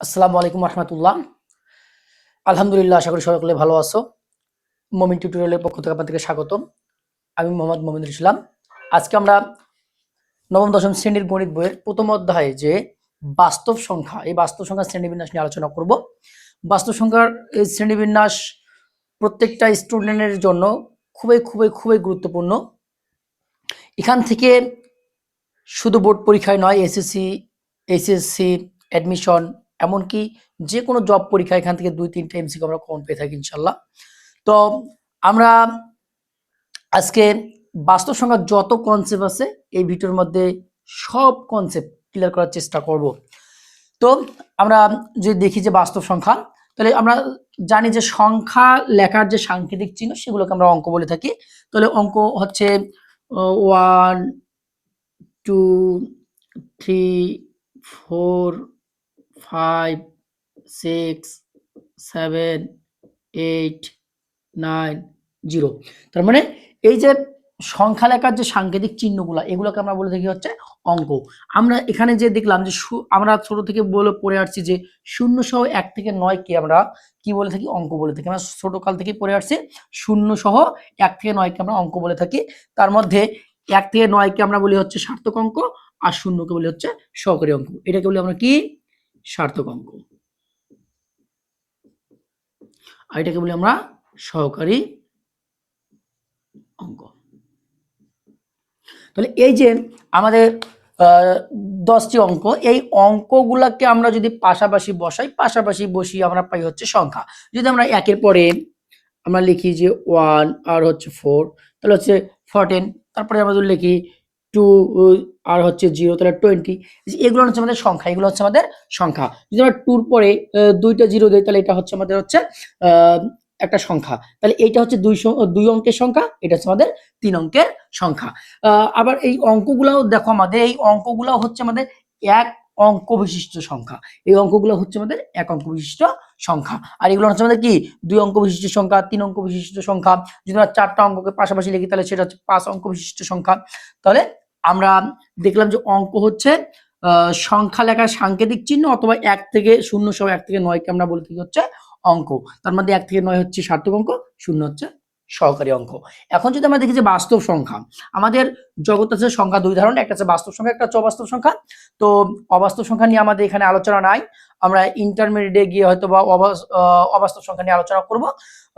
আসসালামু আলাইকুম রহমতুল্লাহ আলহামদুলিল্লাহ, আশা করি সকলে ভালো আছো। মমিন টিউটোরিয়ালের পক্ষ থেকে আপনাদেরকে স্বাগতম। আমি মোহাম্মদ মোমিনুল ইসলাম। আজকে আমরা নবম, দশম শ্রেণির গণিত বইয়ের প্রথম অধ্যায়ে যে বাস্তব সংখ্যা, এই বাস্তব সংখ্যার শ্রেণীবিন্যাস নিয়ে আলোচনা করব। বাস্তব সংখ্যার এই শ্রেণীবিন্যাস প্রত্যেকটা স্টুডেন্টের জন্য খুবই খুবই খুবই গুরুত্বপূর্ণ। এখান থেকে শুধু বোর্ড পরীক্ষায় নয় এসএসসি এইচএসসি অ্যাডমিশন এমনকি যে কোনো জব পরীক্ষা এখান থেকে দুই, তিনটা এমসিকে আমরা কমন পেয়ে থাকি, ইনশাল্লাহ। তো আমরা আজকে বাস্তব সংখ্যার যত কনসেপ্ট আছে, এই ভিডিওর মধ্যে সব কনসেপ্ট ক্লিয়ার করার চেষ্টা করব। তো আমরা যদি দেখি যে বাস্তব সংখ্যা তাহলে আমরা জানি যে সংখ্যা লেখার যে সাংকেতিক চিহ্ন, সেগুলোকে আমরা অঙ্ক বলে থাকি। তাহলে অঙ্ক হচ্ছে one two three four five, six, seven, eight, nine, zero. তার মানে এই যে সংখ্যা লেখার যে সাংকেতিক চিহ্নগুলো, এগুলোকে আমরা বলে থাকি হচ্ছে অঙ্ক। আমরা এখানে যে দেখলাম যে আমরা ছোট থেকে বলে পড়ে আসছি যে শূন্য সহ এক থেকে নয় কে আমরা কি বলে থাকি? অঙ্ক বলে থাকি। আমরা ছোট কাল থেকে পড়ে আসছি, শূন্য সহ এক থেকে নয়কে আমরা অঙ্ক বলে থাকি। তার মধ্যে এক থেকে নয়কে আমরা বলি হচ্ছে সার্থক অঙ্ক, আর শূন্যকে বলি হচ্ছে সহকারী অঙ্ক। এটাকে বলি আমরা কি? সার্থক অঙ্ক। আর এটাকে বলি আমরা সহকারী অঙ্ক। তাহলে এই যে আমাদের দশটি অঙ্ক, এই অঙ্কগুলাকে আমরা যদি পাশাপাশি বসাই, পাশাপাশি বসিয়ে আমরা পাই হচ্ছে সংখ্যা। যদি আমরা একের পরে আমরা লিখি যে ওয়ান আর হচ্ছে ফোর তাহলে হচ্ছে ফোরটিন তারপরে আমরা যদি লিখি টু আর হচ্ছে জিরো, তাহলে টোয়েন্টি এগুলো হচ্ছে আমাদের সংখ্যা, এগুলো হচ্ছে আমাদের সংখ্যা। যদি আমরা টুর পরে দুইটা জিরো দিই, তাহলে এটা হচ্ছে আমাদের হচ্ছে একটা সংখ্যা। তাহলে এইটা হচ্ছে দুই দুই অঙ্কের সংখ্যা, এটা হচ্ছে আমাদের তিন অঙ্কের সংখ্যা। আবার এই অঙ্কগুলাও দেখো আমাদের, এই অঙ্কগুলাও হচ্ছে আমাদের এক অঙ্ক বিশিষ্ট সংখ্যা। এই অঙ্কগুলো হচ্ছে আমাদের এক অঙ্ক বিশিষ্ট সংখ্যা। আর এগুলো হচ্ছে আমাদের কি? দুই অঙ্ক বিশিষ্ট সংখ্যা, তিন অঙ্ক বিশিষ্ট সংখ্যা। যদি আমরা চারটা অঙ্ককে পাশাপাশি লিখি, তাহলে সেটা হচ্ছে পাঁচ অঙ্ক বিশিষ্ট সংখ্যা। তাহলে আমরা দেখলাম যে অঙ্ক হচ্ছে সংখ্যা লেখার সাংকেতিক চিহ্ন অথবা এক থেকে শূন্য সহ এক থেকে নয়কে আমরা বলে থাকি হচ্ছে? অঙ্ক। তার মধ্যে এক থেকে নয় হচ্ছে সার্থক অঙ্ক, শূন্য হচ্ছে সহকারী অঙ্ক। এখন যদি আমরা দেখি যে বাস্তব সংখ্যা, আমাদের জগৎ আছে সংখ্যা দুই ধরনের, একটা হচ্ছে বাস্তব সংখ্যা, একটা হচ্ছে অবাস্তব সংখ্যা। তো অবাস্তব সংখ্যা নিয়ে আমাদের এখানে আলোচনা নাই। আমরা ইন্টারমিডিয়েটে গিয়ে হয়তো বা অবাস- অবাস্তব সংখ্যা নিয়ে আলোচনা করব।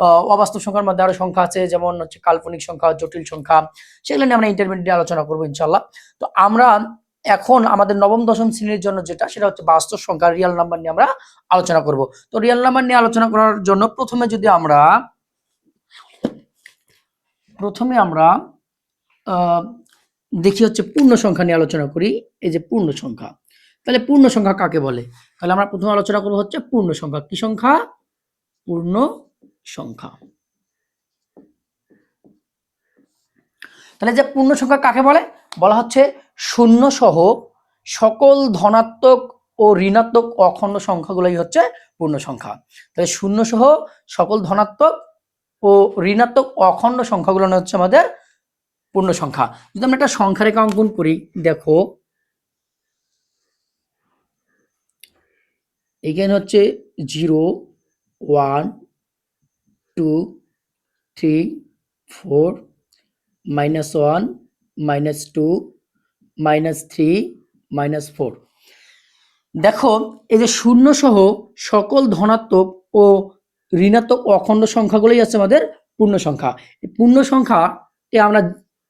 অবাস্তব সংখ্যার মধ্যে আরও সংখ্যা আছে, যেমন হচ্ছে কাল্পনিক সংখ্যা, জটিল সংখ্যা, সেগুলো নিয়ে আমরা ইন্টারমিডিয়েটে আলোচনা করব ইনশাল্লাহ তো আমরা এখন আমাদের নবম, দশম শ্রেণির জন্য যেটা, সেটা হচ্ছে বাস্তব সংখ্যা রিয়াল নাম্বার নিয়ে আমরা আলোচনা করব। তো রিয়াল নাম্বার নিয়ে আলোচনা করার জন্য প্রথমে যদি আমরা প্রথমে আমরা দেখি হচ্ছে পূর্ণ সংখ্যা নিয়ে আলোচনা করি। এই যে পূর্ণ সংখ্যা। তাহলে পূর্ণ সংখ্যা কাকে বলে? তাহলে আমরা প্রথমে আলোচনা করব হচ্ছে পূর্ণ সংখ্যা। কি সংখ্যা? পূর্ণ সংখ্যা। তাহলে যে পূর্ণ সংখ্যা কাকে বলে? বলা হচ্ছে শূন্য সহ সকল ধনাত্মক ও ঋণাত্মক অখণ্ড সংখ্যাগুলোই হচ্ছে পূর্ণ সংখ্যা। তাহলে শূন্য সহ সকল ধনাত্মক ও ঋণাত্মক অখণ্ড সংখ্যাগুলো হচ্ছে আমাদের পূর্ণ সংখ্যা। যদি আমরা একটা সংখ্যা রেখা অঙ্কন করি, দেখো, এখানে হচ্ছে zero, one, two, three, four, minus one, minus two, minus three, minus four. দেখো, এই যে শূন্য সহ সকল ধনাত্মক ও ঋণাত্মক অখণ্ড সংখ্যাগুলোই আছে আমাদের পূর্ণ সংখ্যা। পূর্ণ সংখ্যা এ আমরা,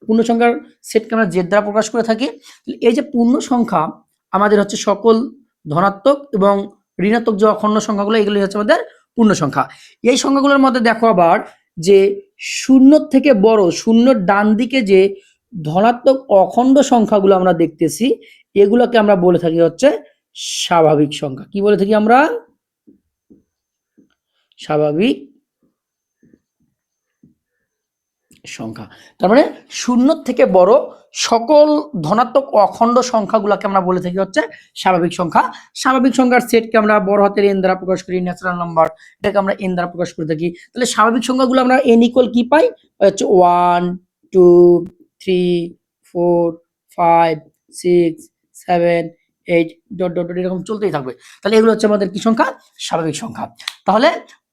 পূর্ণ সংখ্যার সেটকে আমরা জেড দ্বারা প্রকাশ করে থাকি। এই যে পূর্ণ সংখ্যা আমাদের হচ্ছে সকল ধনাত্মক এবং ঋণাত্মক যে অখণ্ড সংখ্যাগুলো এগুলি হচ্ছে আমাদের পূর্ণ সংখ্যা। এই সংখ্যাগুলোর মধ্যে দেখো আবার যে শূন্য থেকে বড় শূন্যর ডান দিকে যে ধনাত্মক অখণ্ড সংখ্যাগুলো আমরা দেখতেছি, এগুলোকে আমরা বলে থাকি হচ্ছে স্বাভাবিক সংখ্যা। কি বলে থাকি আমরা? স্বাভাবিক সংখ্যা। তার মানে শূন্য থেকে বড় সকল ধনাত্মক অখণ্ড সংখ্যাগুলোকে আমরা বলে থাকি হচ্ছে স্বাভাবিক সংখ্যা। স্বাভাবিক সংখ্যার সেটকে আমরা বড় হাতের এন দ্বারা প্রকাশ করি ন্যাচারাল নাম্বার এটাকে আমরা এন দ্বারা প্রকাশ করে থাকি। তাহলে স্বাভাবিক সংখ্যাগুলো আমরা এন ইকুয়াল কি পাই? হচ্ছে one two three four five six seven eight dot dot dot এরকম চলতেই থাকবে। তাহলে এগুলো হচ্ছে আমাদের কি সংখ্যা? স্বাভাবিক সংখ্যা। তাহলে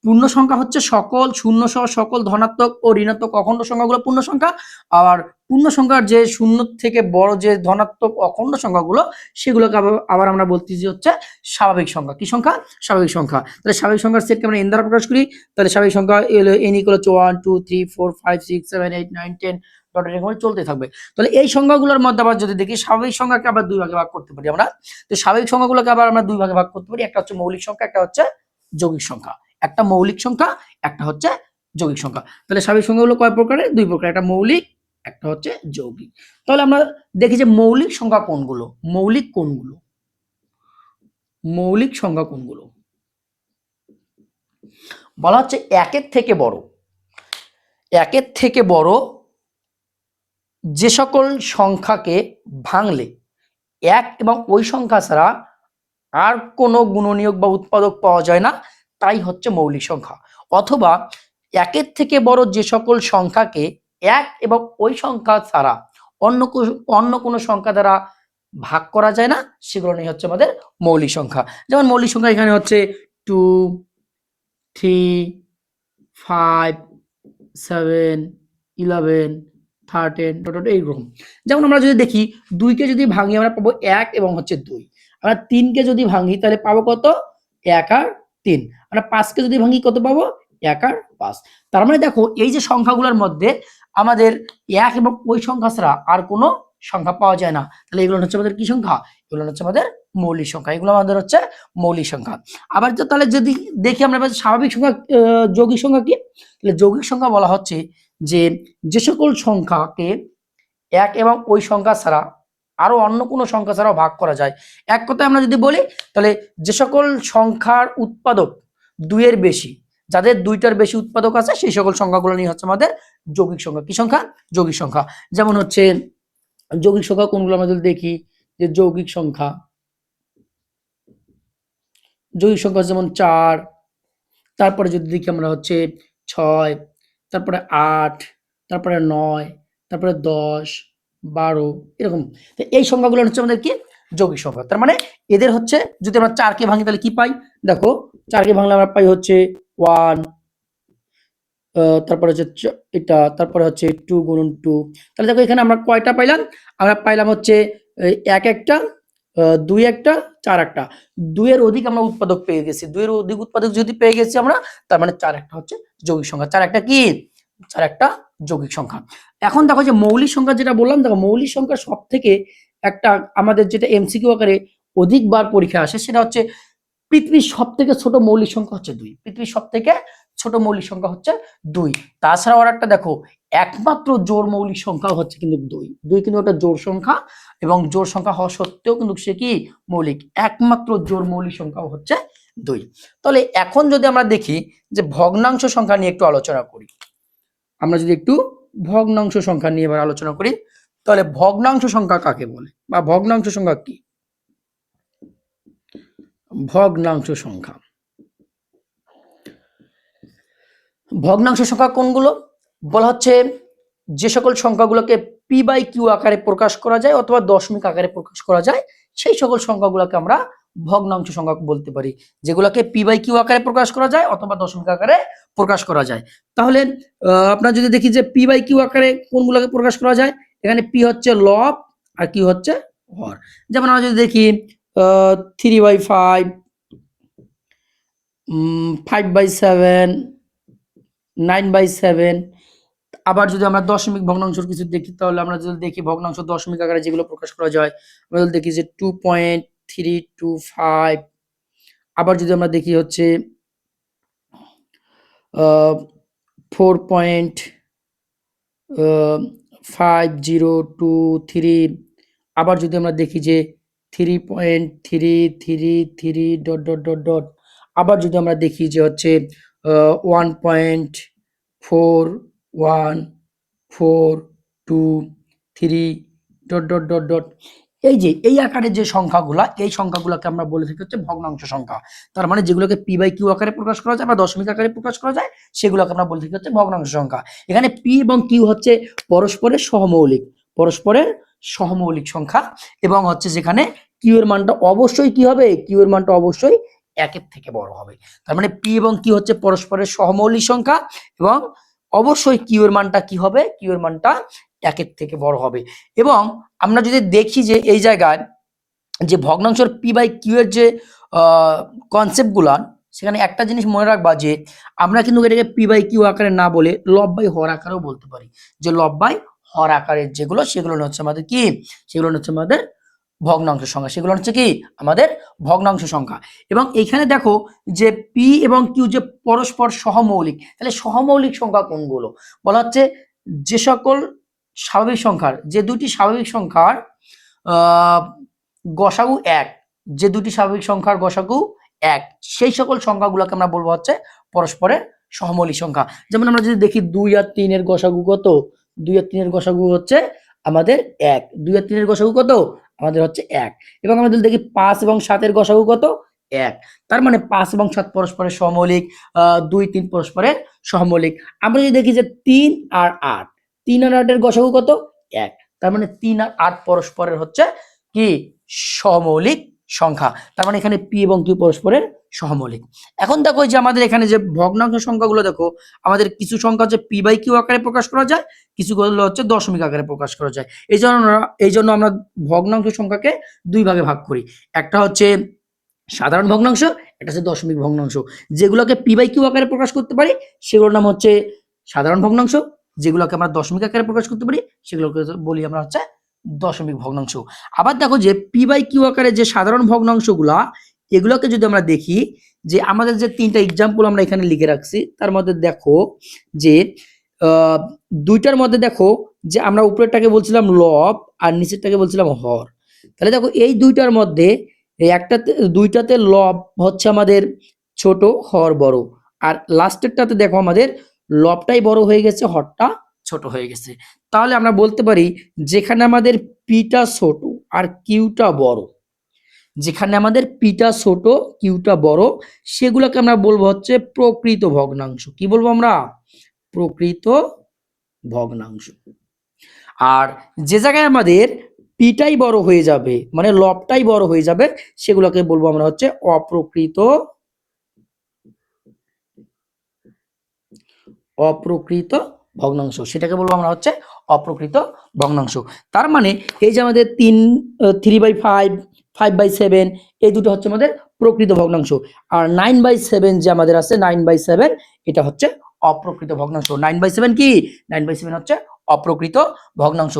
পূর্ণ সংখ্যা হচ্ছে সকল, শূন্য সহ সকল, ধনাত্মক ও ঋণাত্মক অখণ্ড সংখ্যাগুলো পূর্ণ সংখ্যা। আর পূর্ণ সংখ্যার যে শূন্য থেকে বড় যে ধনাত্মক অখণ্ড সংখ্যাগুলো, সেগুলোকে আবার আবার আমরা বলতেছি হচ্ছে স্বাভাবিক সংখ্যা। কি সংখ্যা? স্বাভাবিক সংখ্যা। তাহলে স্বাভাবিক সংখ্যার সেটকে আমরা এন দ্বারা প্রকাশ করি। তাহলে স্বাভাবিক সংখ্যা এন ইকুয়াল হচ্ছে one two three four five six seven eight nine ten dot এরকম চলতে থাকবে। তাহলে এই সংখ্যাগুলোর মধ্যে আবার যদি দেখি, স্বাভাবিক সংখ্যাকে আবার দুই ভাগে ভাগ করতে পারি আমরা। তো স্বাভাবিক সংখ্যাগুলোকে আবার আমরা দুই ভাগে ভাগ করতে পারি। একটা হচ্ছে মৌলিক সংখ্যা, একটা হচ্ছে যৌগিক সংখ্যা। একটা মৌলিক সংখ্যা, একটা হচ্ছে যৌগিক সংখ্যা। তাহলে স্বাভাবিক সংখ্যাগুলো কয় প্রকারের? দুই প্রকার, একটা মৌলিক, একটা হচ্ছে যৌগিক। তাহলে আমরা দেখি যে মৌলিক সংখ্যা কোনগুলো? মৌলিক কোনগুলো? মৌলিক সংখ্যা কোনগুলো? বলা হচ্ছে একের থেকে বড়। একের থেকে বড় যে সকল সংখ্যাকে ভাঙলে এক এবং ওই সংখ্যা ছাড়া আর কোনো গুণনীয়ক বা উৎপাদক পাওয়া যায় না। তাই হচ্ছে মৌলিক সংখ্যা। অথবা একের থেকে বড় যে সকল সংখ্যাকে এক এবং ওই সংখ্যা ছাড়া অন্য অন্য কোনো সংখ্যা দ্বারা ভাগ করা যায় না, সেগুলো নিয়ে হচ্ছে আমাদের মৌলিক সংখ্যা। যেমন মৌলিক সংখ্যা এখানে হচ্ছে two, three, five, seven, eleven, thirteen, total এইরকম। যেমন আমরা যদি দেখি, দুইকে যদি ভাঙি, আমরা পাবো এক এবং হচ্ছে দুই। আমরা তিনকে যদি ভাঙি, তাহলে পাবো কত? এক আর তিন। আমরা পাঁচকে যদি ভাঙি কত পাবো? এক আর পাঁচ। তার মানে দেখো, এই যে সংখ্যাগুলোর মধ্যে আমাদের এক এবং ওই সংখ্যা ছাড়া আর কোনো সংখ্যা পাওয়া যায় না। তাহলে এগুলো হচ্ছে আমাদের কি সংখ্যা? এগুলো হচ্ছে আমাদের মৌলিক সংখ্যা। এগুলো আমাদের হচ্ছে মৌলিক সংখ্যা। আবার তো তাহলে যদি দেখি আমরা স্বাভাবিক সংখ্যা যৌগিক সংখ্যা কি? তাহলে যৌগিক সংখ্যা বলা হচ্ছে যে যে সকল সংখ্যাকে এক এবং ওই সংখ্যা ছাড়া আরও অন্য কোনো সংখ্যা ছাড়াও ভাগ করা যায়। এক কথায় আমরা যদি বলি, তাহলে যে সকল সংখ্যার উৎপাদক দুইয়ের বেশি। যাদের দুইটার বেশি উৎপাদক আছে, সেই সকল সংখ্যাগুলো নিয়ে হচ্ছে আমাদের যৌগিক সংখ্যা। কি সংখ্যা? যৌগিক সংখ্যা। যেমন হচ্ছে, যৌগিক সংখ্যা কোনগুলো আমরা যদি দেখি, যে যৌগিক সংখ্যা যৌগিক সংখ্যা যেমন চার, তারপরে যদি দেখি আমরা হচ্ছে ছয়, তারপরে আট, তারপরে নয়, তারপরে দশ, বারো, এরকম। তো এই সংখ্যাগুলো হচ্ছে আমাদের কি? যৌগিক সংখ্যা। তার মানে এদের হচ্ছে, যদি আমরা চারকে ভাঙি, তাহলে কি পাই? দেখো, চারকে ভাঙলে আমরা পাই হচ্ছে ওয়ান তারপরে হচ্ছে এটা, তারপরে হচ্ছে টু গুণন টু তাহলে দেখো, এখানে আমরা কয়টা পাইলাম? আমরা পাইলাম হচ্ছে এক একটা দুই একটা, চার একটা। দুইয়ের অধিক আমরা উৎপাদক পেয়ে গেছি। দুইয়ের অধিক উৎপাদক যদি পেয়ে গেছি আমরা, তার মানে চার একটা হচ্ছে যৌগিক সংখ্যা। চার একটা কি? চার একটা যৌগিক সংখ্যা। এখন দেখো যে মৌলিক সংখ্যা যেটা বললাম, দেখো মৌলিক সংখ্যা সব থেকে একটা আমাদের যেটা এমসিকিউ আকারে অধিকবার পরীক্ষা আসে, সেটা হচ্ছে পৃথিবীর সব থেকে ছোট মৌলিক সংখ্যা হচ্ছে দুই। পৃথিবীর সব থেকে ছোট মৌলিক সংখ্যা হচ্ছে দুই। তাছাড়াও আর একটা দেখো, একমাত্র জোর মৌলিক সংখ্যা হচ্ছে কিন্তু দুই। দুই কিন্তু একটা জোর সংখ্যা এবং জোর সংখ্যা হওয়া সত্ত্বেও কিন্তু সে কি? মৌলিক। একমাত্র জোর মৌলিক সংখ্যা হচ্ছে দুই। তাহলে এখন যদি আমরা দেখি যে ভগ্নাংশ সংখ্যা নিয়ে একটু আলোচনা করি, আমরা যদি একটু ভগ্নাংশ সংখ্যা নিয়ে এবার আলোচনা করি, তাহলে ভগ্নাংশ সংখ্যা কাকে বলে বা ভগ্নাংশ সংখ্যা কি? ভগ্নাংশ সংখ্যা। ভগ্নাংশ সংখ্যা কোনগুলো? বলা হচ্ছে যে সকল সংখ্যাগুলোকে পি বাই কিউ আকারে প্রকাশ করা যায় অথবা দশমিক আকারে প্রকাশ করা যায়, সেই সকল সংখ্যাগুলোকে আমরা ভগ্নাংশ সংখ্যা বলতে পারি, যেগুলোকে পি বাই কিউ আকারে প্রকাশ করা যায় অথবা দশমিক আকারে প্রকাশ করা যায়। তাহলে আপনার যদি দেখি যে পি বাই কিউ আকারে কোনগুলোকে প্রকাশ করা যায়, এখানে পি হচ্ছে লব আর কিউ হচ্ছে হর যেমন আমরা যদি দেখি three by five five by seven nine by seven আবার যদি আমরা দশমিক ভগ্নাংশের কিছু দেখি, তাহলে আমরা যদি দেখি ভগ্নাংশ দশমিক আকারে যেগুলো প্রকাশ করা যায়, আমরা যদি দেখি যে two point three two five আবার যদি আমরা দেখি হচ্ছে four point five zero two three আবার যদি আমরা দেখি যে three point three three three dot dot dot dot আবার যদি আমরা দেখি যে হচ্ছে one point four one four two three dot dot dot dot এই যে, এই আকারের যে সংখ্যাগুলা, এই সংখ্যাগুলোকে আমরা বলে থাকি হচ্ছে ভগ্নাংশ সংখ্যা। তার মানে যেগুলোকে পি বাই কিউ আকারে প্রকাশ করা যায় বা দশমিক আকারে প্রকাশ করা যায়, সেগুলোকে আমরা বলে থাকি হচ্ছে ভগ্নাংশ সংখ্যা। এখানে পি এবং কিউ হচ্ছে পরস্পরের সহমৌলিক পরস্পরের সহমৌলিক সংখ্যা। এবং হচ্ছে যেখানে কিউ এর মানটা অবশ্যই কি হবে? কিউ এর মানটা অবশ্যই একের থেকে বড় হবে। তার মানে পি এবং কি হচ্ছে পরস্পরের সহমৌলিক সংখ্যা এবং অবশ্যই কিউ এর মানটা কি হবে? কিউ এর মানটা একের থেকে বড় হবে। এবং আমরা যদি দেখি যে এই জায়গায় যে ভগ্নাংশের পি বাই কিউ এর যে কনসেপ্টগুলা সেখানে একটা জিনিস মনে রাখবা যে আমরা কিন্তু এটাকে পি বাই কিউ আকারে না বলে লব বাই হর আকারেও বলতে পারি। যে লব বাই হর আকারের যেগুলো, সেগুলো হচ্ছে আমাদের কি? সেগুলো হচ্ছে আমাদের ভগ্নাংশ সংখ্যা। সেগুলো হচ্ছে কি? আমাদের ভগ্নাংশ সংখ্যা। এবং এখানে দেখো যে পি এবং কিউ যে পরস্পর সহমৌলিক, তাহলে সহমৌলিক সংখ্যা কোনগুলো? বলা হচ্ছে যে সকল স্বাভাবিক সংখ্যার, যে দুটি স্বাভাবিক সংখ্যার গসাগু এক, যে দুটি স্বাভাবিক সংখ্যার গসাগু এক, সেই সকল সংখ্যাগুলোকে আমরা বলব হচ্ছে পরস্পরের সহমৌলিক সংখ্যা। যেমন আমরা যদি দেখি দুই আর তিনের গসাগু কত? দুই আর তিনের গসাগু হচ্ছে আমাদের এক। দুই আর তিনের গসাগু কত? আমাদের হচ্ছে এক। এবং আমরা যদি দেখি পাঁচ এবং সাতের গসাগু কত? এক। তার মানে পাঁচ এবং সাত পরস্পরের সমলিক দুই, তিন পরস্পরের সমলিক আমরা যদি দেখি যে তিন আর আট, তিন আর আটের গসাগু কত? এক। তার মানে তিন আর আট পরস্পরের হচ্ছে কি? সহমৌলিক সংখ্যা। তার মানে এখানে পি এবং কিউ পরস্পরের সহমৌলিক এখন দেখো যে আমাদের এখানে যে ভগ্নাংশ সংখ্যাগুলো দেখো, আমাদের কিছু সংখ্যা হচ্ছে পি বাই কিউ আকারে প্রকাশ করা যায় কিছুগুলো হচ্ছে দশমিক আকারে প্রকাশ করা যায়। এই জন্য এই জন্য আমরা ভগ্নাংশ সংখ্যাকে দুই ভাগে ভাগ করি। একটা হচ্ছে সাধারণ ভগ্নাংশ, একটা হচ্ছে দশমিক ভগ্নাংশ। যেগুলোকে পি বাই কিউ আকারে প্রকাশ করতে পারি, সেগুলোর নাম হচ্ছে সাধারণ ভগ্নাংশ। যেগুলোকে আমরা দশমিক আকারে প্রকাশ করতে পারি, সেগুলোকে বলি আমরা হচ্ছে দশমিক ভগ্নাংশ। আবার দেখো যে পি বাই কিউ আকারে যে সাধারণ ভগ্নাংশগুলা, এগুলোকে যদি আমরা দেখি, যে আমাদের যে তিনটা এক্সাম্পল আমরা এখানে লিখে রাখছি, তার মধ্যে দেখো যে দুইটার মধ্যে দেখো যে আমরা উপরেরটাকে বলছিলাম লব আর নিচেরটাকে বলছিলাম হর। তাহলে দেখো এই দুইটার মধ্যে একটাতে, দুইটাতে লব হচ্ছে আমাদের ছোট, হর বড়। আর লাস্টেরটাতে দেখো আমাদের লবটাই বড় হয়ে গেছে, হরটা ছোট হয়ে গেছে। তাহলে আমরা বলতে পারি যেখানে আমাদের পিটা ছোট আর কিউটা বড়। যেখানে আমাদের পিটা ছোট, কিউটা বড়, সেগুলোকে আমরা বলব হচ্ছে প্রকৃত ভগ্নাংশ। কি বলব আমরা? প্রকৃত ভগ্নাংশ। আর যে জায়গায় আমাদের পিটাই বড় হয়ে যাবে মানে লবটাই বড় হয়ে যাবে, সেগুলোকে বলব আমরা হচ্ছে অপ্রকৃত অপ্রকৃত ভগ্নাংশ। সেটাকে বলব আমরা হচ্ছে অপ্রকৃত ভগ্নাংশ। তার মানে এই যে আমাদের তিন three by five five by seven এই দুটো হচ্ছে আমাদের প্রকৃত ভগ্নাংশ। আর নাইন বাই সেভেন যে আমাদের আছে নাইন বাই সেভেন এটা হচ্ছে অপ্রকৃত ভগ্নাংশ। নাইন বাই সেভেন কি? নাইন বাই সেভেন হচ্ছে অপ্রকৃত ভগ্নাংশ।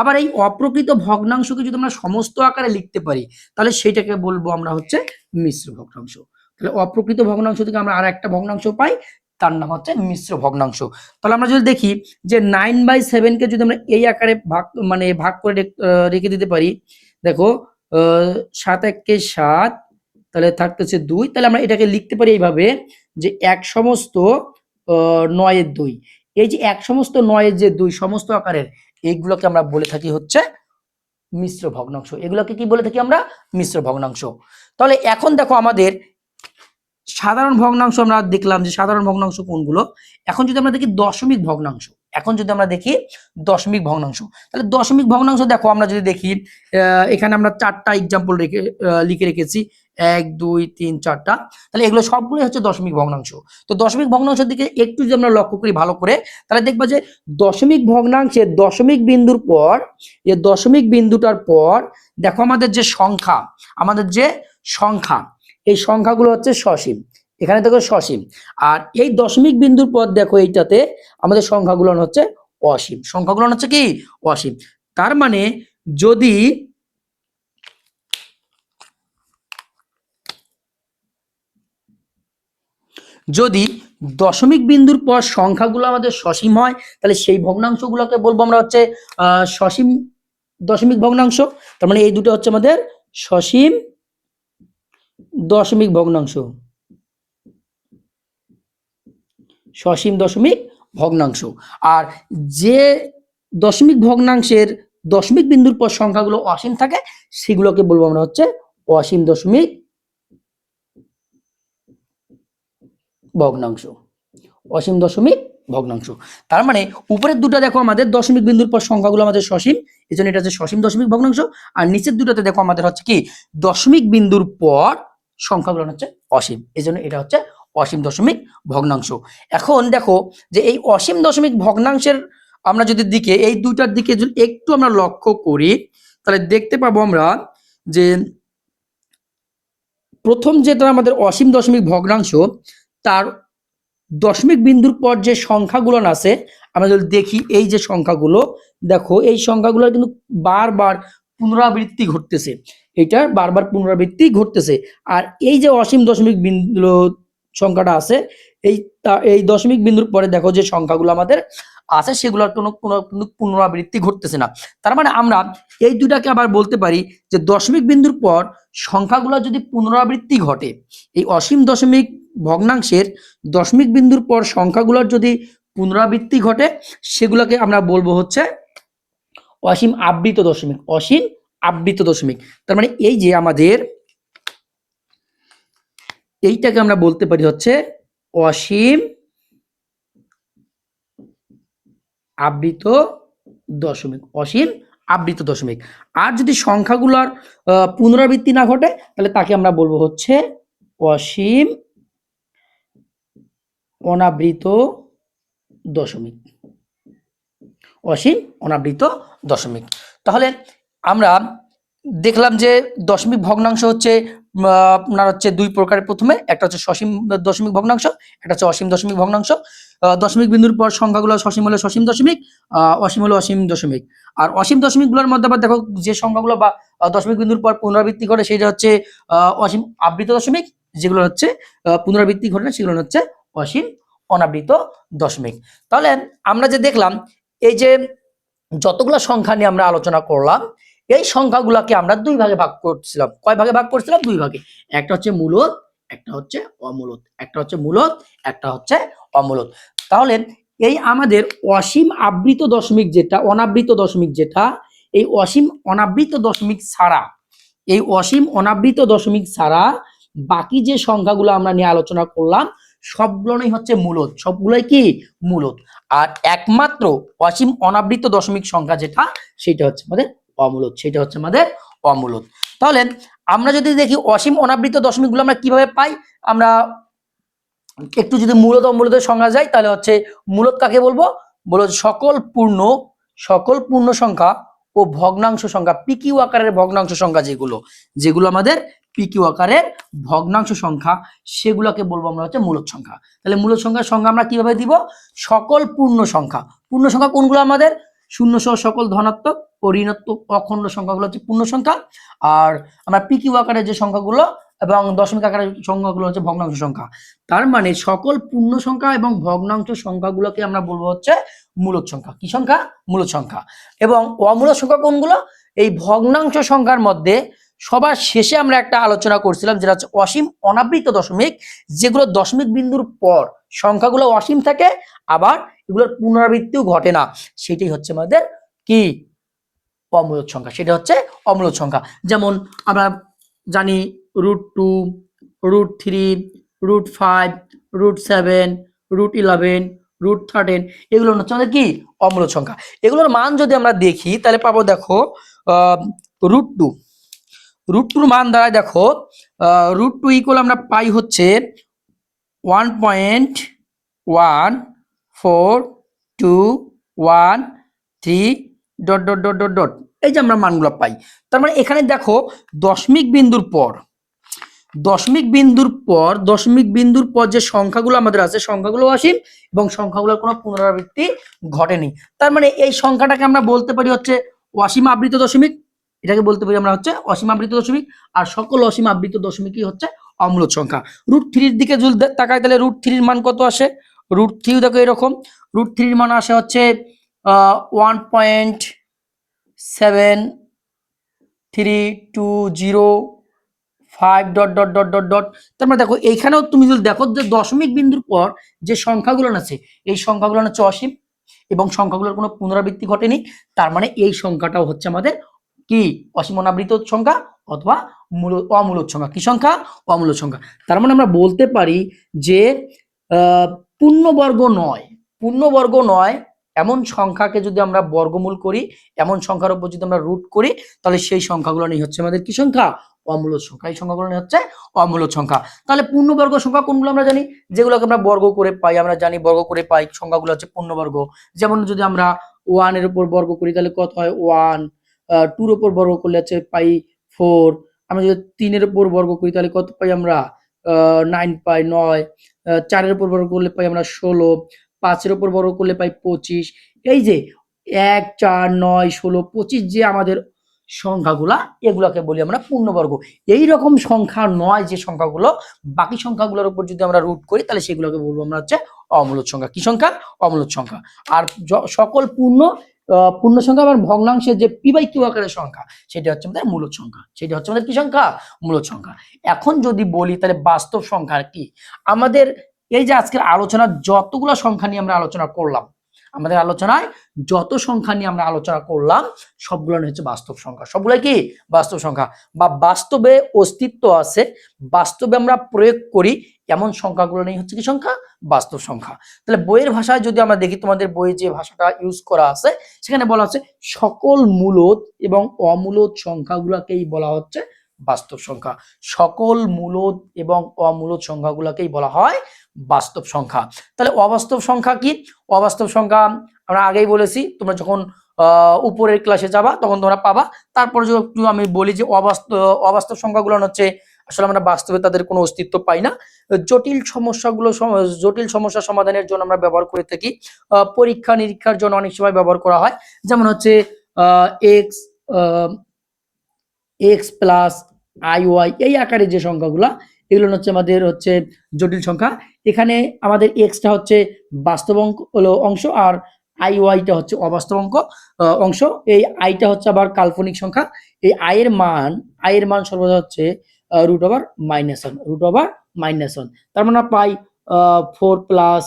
আবার এই অপ্রকৃত ভগ্নাংশকে যদি আমরা সমস্ত আকারে লিখতে পারি, তাহলে সেটাকে বলব আমরা হচ্ছে মিশ্র ভগ্নাংশ। তাহলে অপ্রকৃত ভগ্নাংশ থেকে আমরা আর একটা ভগ্নাংশ পাই তার নাম হচ্ছে মিশ্র ভগ্নাংশ। তাহলে আমরা যদি দেখি যে নাইন বাই সেভেনকে যদি আমরা এই আকারে ভাগ মানে ভাগ করে রেখ- দিতে পারি, দেখো সাত এককে সাত, তাহলে থাকতেছে দুই, তাহলে আমরা এটাকে লিখতে পারি এইভাবে যে এক সমস্ত নয়ের দুই। এই যে এক সমস্ত নয়ের যে দুই সমস্ত আকারের, এইগুলোকে আমরা বলে থাকি হচ্ছে মিশ্র ভগ্নাংশ। এগুলোকে কি বলে থাকি আমরা? মিশ্র ভগ্নাংশ। তাহলে এখন দেখো আমাদের সাধারণ ভগ্নাংশ আমরা দেখলাম যে সাধারণ ভগ্নাংশ কোনগুলো? এখন যদি আমরা দেখি দশমিক ভগ্নাংশ, এখন যদি আমরা দেখি দশমিক ভগ্নাংশ, তাহলে দশমিক ভগ্নাংশ দেখো, আমরা যদি দেখি এখানে আমরা চারটা এক্সাম্পল রেখে লিখে রেখেছি। এক, দুই, তিন, চারটা। তাহলে এগুলো সবগুলোই হচ্ছে দশমিক ভগ্নাংশ। তো দশমিক ভগ্নাংশের দিকে একটু যদি আমরা লক্ষ্য করি ভালো করে, তাহলে দেখবা যে দশমিক ভগ্নাংশের দশমিক বিন্দুর পর এই দশমিক বিন্দুটার পর, দেখো আমাদের যে সংখ্যা, আমাদের যে সংখ্যা এই সংখ্যাগুলো হচ্ছে সসীম। এখানে দেখো সসীম। আর এই দশমিক বিন্দুর পর দেখো এইটাতে আমাদের সংখ্যাগুলো হচ্ছে অসীম। সংখ্যাগুলো হচ্ছে কি? অসীম। তার মানে যদি যদি দশমিক বিন্দুর পর সংখ্যাগুলো আমাদের সসীম হয় তাহলে সেই ভগ্নাংশগুলোকে বলব আমরা হচ্ছে আহ, সসীম দশমিক ভগ্নাংশ। তার মানে এই দুটো হচ্ছে আমাদের সসীম দশমিক ভগ্নাংশ। সসীম দশমিক ভগ্নাংশ। আর যে দশমিক ভগ্নাংশের দশমিক বিন্দুর পর সংখ্যাগুলো অসীম থাকে, সেগুলোকে বলব আমরা হচ্ছে অসীম দশমিক ভগ্নাংশ। অসীম দশমিক ভগ্নাংশ। তার মানে উপরের দুটো দেখো আমাদের দশমিক বিন্দুর পর সংখ্যাগুলো আমাদের সসীম এই জন্য এটা হচ্ছে সসীম দশমিক ভগ্নাংশ। আর নিচের দুটোতে দেখো আমাদের হচ্ছে কি? দশমিক বিন্দুর পর সংখ্যাগুলো হচ্ছে অসীম। এই জন্য এটা হচ্ছে অসীম দশমিক ভগ্নাংশ। এখন দেখো যে এই অসীম দশমিক ভগ্নাংশের আমরা যদি দিকে, এই দুইটার দিকে যদি একটু আমরা লক্ষ্য করি, তাহলে দেখতে পাবো আমরা যে প্রথম যেটা আমাদের অসীম দশমিক ভগ্নাংশ, তার দশমিক বিন্দুর পর যে সংখ্যাগুলো আছে, আমরা যদি দেখি এই যে সংখ্যাগুলো, দেখো এই সংখ্যাগুলো কিন্তু বারবার পুনরাবৃত্তি ঘটতেছে। এটা বারবার পুনরাবৃত্তি ঘটতেছে। আর এই যে অসীম দশমিক বিন্দু সংখ্যাটা আছে, এই এই দশমিক বিন্দুর পরে দেখো যে সংখ্যাগুলো আমাদের আছে, সেগুলোর কোনো কোনো পুনরাবৃত্তি ঘটতেছে না। তার মানে আমরা এই দুটাকে আবার বলতে পারি যে দশমিক বিন্দুর পর সংখ্যাগুলো যদি পুনরাবৃত্তি ঘটে, এই অসীম দশমিক ভগ্নাংশের দশমিক বিন্দুর পর সংখ্যাগুলোর যদি পুনরাবৃত্তি ঘটে, সেগুলোকে আমরা বলব হচ্ছে অসীম আবৃত দশমিক, অসীম আবৃত দশমিক। তার মানে এই যে আমাদের এইটাকে আমরা বলতে পারি হচ্ছে অসীম আবৃত দশমিক, অসীম আবৃত দশমিক। আর যদি সংখ্যাগুলোর পুনরাবৃত্তি না ঘটে, তাহলে তাকে আমরা বলব হচ্ছে অসীম অনাবৃত দশমিক। অসীম অনাবৃত দশমিক। তাহলে আমরা দেখলাম যে দশমিক ভগ্নাংশ হচ্ছে আপনার হচ্ছে দুই প্রকারের প্রথমে, একটা হচ্ছে সসীম দশমিক ভগ্নাংশ, একটা হচ্ছে অসীম দশমিক ভগ্নাংশ। দশমিক বিন্দুর পর সংখ্যাগুলো সসীম হলে সসীম দশমিক অসীম হলে অসীম দশমিক। আর অসীম দশমিকগুলোর মধ্যে আবার দেখো যে সংখ্যাগুলো বা দশমিক বিন্দুর পর পুনরাবৃত্তি করে সেটা হচ্ছে অসীম আবৃত দশমিক, যেগুলো হচ্ছে পুনরাবৃত্তি ঘটে না, সেগুলো হচ্ছে অসীম অনাবৃত দশমিক। তাহলে আমরা যে দেখলাম, এই যে যতগুলো সংখ্যা নিয়ে আমরা আলোচনা করলাম এই সংখ্যাগুলোকে আমরা দুই ভাগে ভাগ করছিলাম। কয় ভাগে ভাগ করছিলাম? দুই ভাগে। একটা হচ্ছে মূলত, একটা হচ্ছে অমূলত। একটা হচ্ছে মূলত, একটা হচ্ছে অমূলত। তাহলে এই আমাদের অসীম আবৃত দশমিক যেটা, অনাবৃত দশমিক যেটা, এই অসীম অনাবৃত দশমিক ছাড়া, এই অসীম অনাবৃত দশমিক ছাড়া বাকি যে সংখ্যাগুলো আমরা নিয়ে আলোচনা করলাম, সবগুলোই হচ্ছে মূলত। সবগুলোই কি? মূলত। আর একমাত্র অসীম অনাবৃত দশমিক সংখ্যা যেটা, সেটা হচ্ছে আমাদের অমূলত, সেটা হচ্ছে আমাদের অমূলত। তাহলে আমরা যদি দেখি অসীম অনাবৃত দশমিকগুলো আমরা কীভাবে পাই? আমরা একটু যদি মূলত অমূলতের সংজ্ঞা যাই, তাহলে হচ্ছে মূলত কাকে বলব? বলো সকল পূর্ণ সকল পূর্ণ সংখ্যা ও ভগ্নাংশ সংখ্যা পিকিউ আকারের ভগ্নাংশ সংখ্যা যেগুলো যেগুলো আমাদের পিকিউ আকারের ভগ্নাংশ সংখ্যা, সেগুলোকে বলব আমরা হচ্ছে মূলত সংখ্যা। তাহলে মূলত সংখ্যার সংখ্যা আমরা কীভাবে দিব? সকল পূর্ণ সংখ্যা। পূর্ণ সংখ্যা কোনগুলো আমাদের? শূন্য সহ সকল ধনাত্মক ও ঋণাত্মক অখণ্ড সংখ্যাগুলো হচ্ছে পূর্ণ সংখ্যা। আর আমরা পিকিউ আকারের যে সংখ্যাগুলো এবং দশমিক আকারের সংখ্যাগুলো হচ্ছে ভগ্নাংশ সংখ্যা। তার মানে সকল পূর্ণ সংখ্যা এবং ভগ্নাংশ সংখ্যাগুলোকে আমরা বলব হচ্ছে মূলত সংখ্যা। কি সংখ্যা? মূলত সংখ্যা। এবং অমূলত সংখ্যা কোনগুলো? এই ভগ্নাংশ সংখ্যার মধ্যে সবার শেষে আমরা একটা আলোচনা করছিলাম যেটা হচ্ছে অসীম অনাবৃত দশমিক, যেগুলো দশমিক বিন্দুর পর সংখ্যাগুলো অসীম থাকে, আবার এগুলোর পুনরাবৃত্তিও ঘটে না। সেটাই হচ্ছে আমাদের কি? অমূলত সংখ্যা। সেটা হচ্ছে অমূলত সংখ্যা। যেমন আমরা জানি root two root three root five root seven root eleven root thirteen এগুলো হচ্ছে আমাদের কি? অমূলত সংখ্যা। এগুলোর মান যদি আমরা দেখি, তাহলে পাবো দেখো রুট টু রুট টুর মান দ্বারা দেখো রুট টু ইকুয়াল আমরা পাই হচ্ছে one point one four, two, one, three, dot dot dot dot dot. এই যে আমরা মানগুলো পাই। তার মানে এখানে দেখো দশমিক বিন্দুর পর, দশমিক বিন্দুর পর, দশমিক বিন্দুর পর যে সংখ্যাগুলো আমাদের আছে, সংখ্যাগুলো অসীম এবং সংখ্যাগুলোর কোনো পুনরাবৃত্তি ঘটেনি। তার মানে এই সংখ্যাটাকে আমরা বলতে পারি হচ্ছে অসীম আবৃত দশমিক। এটাকে বলতে পারি আমরা হচ্ছে অসীম আবৃত দশমিক। আর সকল অসীম আবৃত দশমিকই হচ্ছে অমূলত সংখ্যা। রুট থ্রির দিকে তাকাই তাহলে রুট থ্রির মান কত আসে? রুট থ্রি দেখো এরকম রুট থ্রির মান আসে হচ্ছে one point seven three two zero five dot dot dot dot dot তারপরে দেখো, এইখানেও তুমি যদি দেখো যে দশমিক বিন্দুর পর যে সংখ্যাগুলো আছে, এই সংখ্যাগুলো হচ্ছে অসীম এবং সংখ্যাগুলোর কোনো পুনরাবৃত্তি ঘটেনি, তার মানে এই সংখ্যাটাও হচ্ছে আমাদের কি? অসীম অনাবৃত সংখ্যা অথবা মূল অমূলত সংখ্যা। কি সংখ্যা? অমূলত সংখ্যা। তার মানে আমরা বলতে পারি যে পূর্ণবর্গ নয়। পূর্ণবর্গ নয়, এমন সংখ্যাকে যদি আমরা বর্গমূল করি, এমন সংখ্যার উপর যদি আমরা রুট করি, তাহলে সেই সংখ্যাগুলো নিয়ে হচ্ছে আমাদের কি সংখ্যা? অমূলদ সংখ্যা। এই সংখ্যাগুলো নিয়ে হচ্ছে অমূলদ সংখ্যা। তাহলে পূর্ণবর্গ সংখ্যা কোনগুলো আমরা জানি? যেগুলোকে আমরা বর্গ করে পাই, আমরা জানি বর্গ করে পাই সংখ্যাগুলো হচ্ছে পূর্ণবর্গ। যেমন যদি আমরা ওয়ানের উপর বর্গ করি, তাহলে কত হয়? ওয়ান টুর উপর বর্গ করলে হচ্ছে পাই ফোর আমরা যদি তিনের উপর বর্গ করি, তাহলে কত পাই আমরা? নাইন পাই নয় চারের উপর বর্গ করলে পাই আমরা ষোলো, পাঁচের উপর বর্গ করলে পাই পঁচিশ। এই যে এক, চার, নয়, ষোলো, পঁচিশ যে আমাদের সংখ্যাগুলা, এগুলাকে বলি আমরা পূর্ণবর্গ। এই রকম সংখ্যা নয় যে সংখ্যাগুলো, বাকি সংখ্যাগুলোর উপর যদি আমরা রুট করি, তাহলে সেগুলোকে বলব আমরা হচ্ছে অমূলদ সংখ্যা। কি সংখ্যা? অমূলদ সংখ্যা। আর সকল পূর্ণ পূর্ণ সংখ্যা আবার ভগ্নাংশের যে পি বাই কিউ আকারের সংখ্যা, সেটা হচ্ছে আমাদের মূলদ সংখ্যা। সেটা হচ্ছে আমাদের কি সংখ্যা? মূলদ সংখ্যা। এখন যদি বলি তাহলে বাস্তব সংখ্যা কি? আমাদের এই যে আজকের আলোচনা যতগুলো সংখ্যা নিয়ে আমরা আলোচনা করলাম, আমাদের আলোচনায় যত সংখ্যা নিয়ে আমরা আলোচনা করলাম, সবগুলো হচ্ছে বাস্তব সংখ্যা। সবগুলো কি? বাস্তব সংখ্যা। বা বাস্তবে অস্তিত্ব আছে, বাস্তবে আমরা প্রয়োগ করি এমন সংখ্যাগুলো নেই, হচ্ছে কি সংখ্যা? বাস্তব সংখ্যা। তাহলে বইয়ের ভাষায় যদি আমরা দেখি, তোমাদের বইয়ে যে ভাষাটা ইউজ করা আছে, সেখানে বলা হচ্ছে সকল মূলত এবং অমূলত সংখ্যাগুলোকেই বলা হচ্ছে বাস্তব সংখ্যা। সকল মূলত এবং অমূলত সংখ্যাগুলোকেই বলা হয় বাস্তব সংখ্যা। তাহলে অবাস্তব সংখ্যা কি? অবাস্তব সংখ্যা আমরা আগেই বলেছি, তোমরা যখন উপরের ক্লাসে যাবা, তখন তোমরা পাবা। তারপরে যদি আমি বলি যে অবাস্তব অবাস্তব সংখ্যাগুলো হচ্ছে আসলে আমরা বাস্তবে তাদের কোনো অস্তিত্ব পাই না। জটিল সমস্যাগুলো জটিল সমস্যা সমাধানের জন্য আমরা ব্যবহার করে থাকি। পরীক্ষা, নিরীক্ষার জন্য অনেক সময় ব্যবহার করা হয়। যেমন হচ্ছে x x plus i y এই আকারে যে সংখ্যাগুলো, এগুলো হচ্ছে আমাদের হচ্ছে জটিল সংখ্যা। এখানে আমাদের এক্সটা হচ্ছে বাস্তব অঙ্ক অংশ আর আই ওয়াইটা হচ্ছে অবাস্তব অঙ্ক অংশ। এই আইটা হচ্ছে আবার কাল্পনিক সংখ্যা। এই আয়ের মান আয়ের মান সর্বদা হচ্ছে root over minus one root over minus one তার মানে pi four plus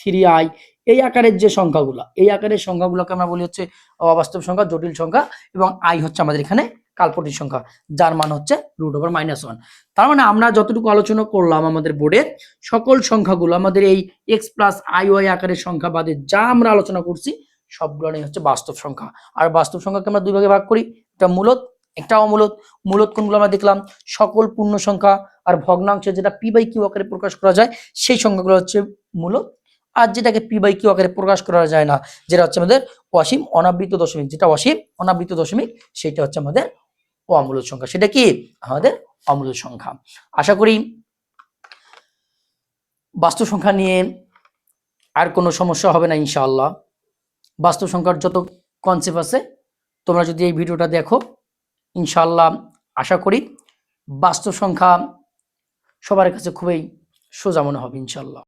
three i এই আকারের যে সংখ্যাগুলো, এই আকারের সংখ্যাগুলোকে আমরা বলি হচ্ছে অবাস্তব সংখ্যা, জটিল সংখ্যা এবং আই হচ্ছে আমাদের এখানে কাল্পনিক সংখ্যা, যার মান হচ্ছে রুট ওভার মাইনাস ওয়ান তার মানে আমরা যতটুকু আলোচনা করলাম আমাদের বোর্ডের সকল সংখ্যাগুলো, আমাদের এই এক্স প্লাস আই ওয়াই আকারের সংখ্যা বাদে যা আমরা আলোচনা করছি, সবগুলো হচ্ছে বাস্তব সংখ্যা। আর বাস্তব সংখ্যাকে আমরা দুই ভাগে ভাগ করি একটা মূলত একটা অমূলত মূলত কোনগুলো আমরা দেখলাম? সকল পূর্ণ সংখ্যা আর ভগ্নাংশ যেটা পি বাই কিউ আকারে প্রকাশ করা যায়, সেই সংখ্যাগুলো হচ্ছে মূলত, আর যেটাকে পি বাই কিউ আকারে প্রকাশ করা যায় না, যেটা হচ্ছে আমাদের অসীম অনাবৃত দশমিক। যেটা অসীম অনাবৃত দশমিক, সেটা হচ্ছে আমাদের অমূলত সংখ্যা। সেটা কি? আমাদের অমূলত সংখ্যা। আশা করি বাস্তব সংখ্যা নিয়ে আর কোনো সমস্যা হবে না, ইনশাআল্লাহ। বাস্তব সংখ্যার যত কনসেপ্ট আছে, তোমরা যদি এই ভিডিওটা দেখো ইনশাআল্লাহ আশা করি বাস্তব সংখ্যা সবার কাছে খুবই সোজা মনে হবে ইনশাআল্লাহ।